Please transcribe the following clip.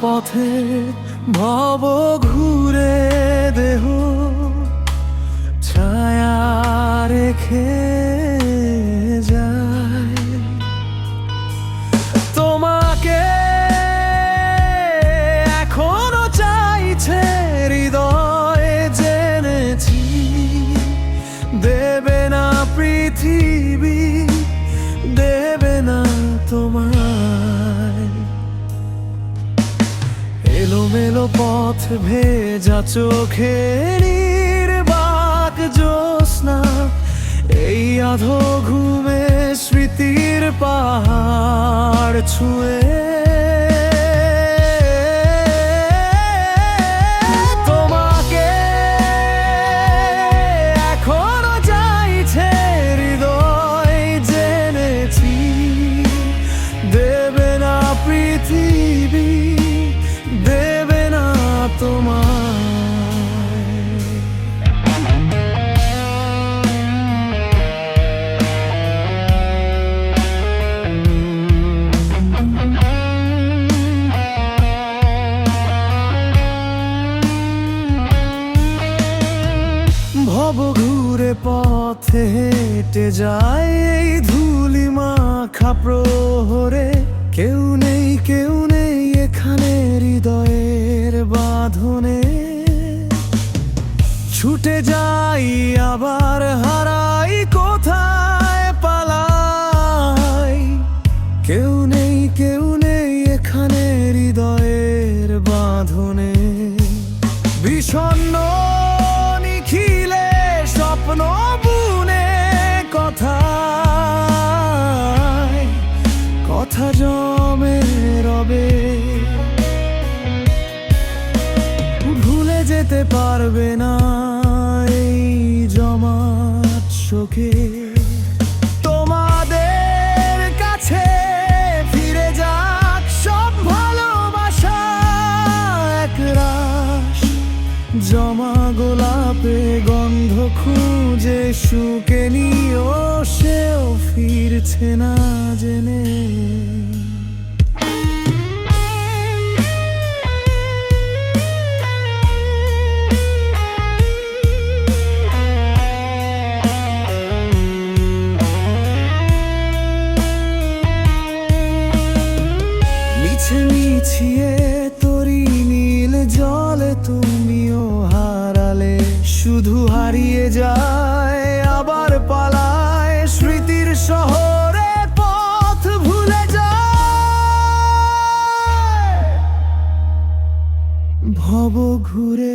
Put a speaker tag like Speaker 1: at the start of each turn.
Speaker 1: পথে ভব ঘুরে দেহ ছায়া রেখে এলোমেলো পথ ভেজা চোখে নির্বাক না এই আধো ঘুমে স্মৃতির পাহাড় ছুঁয়ে ভব ঘুরে পথে হেঁটে যায় এই ধুলি মাখা প্রহরে। কেউ নেই কেউ নেই এখানে হৃদয়ের বাঁধনে। ছুটে যাই আবার হারাই যেতে পারবে না এই জমাট শোকে তোমাদের কাছে ফিরে যাক সব ভালোবাসা জমা গোলাপে গন্ধ খুঁজে শুকে নিও সেও ফিরছে না জেনে। মিছিয়ে তরি নীল জলে তুমিও হারালে। শুধু হারিয়ে যায়, আবার পালায় স্মৃতির শহরে পথ ভুলে যায়। ভব ঘুরে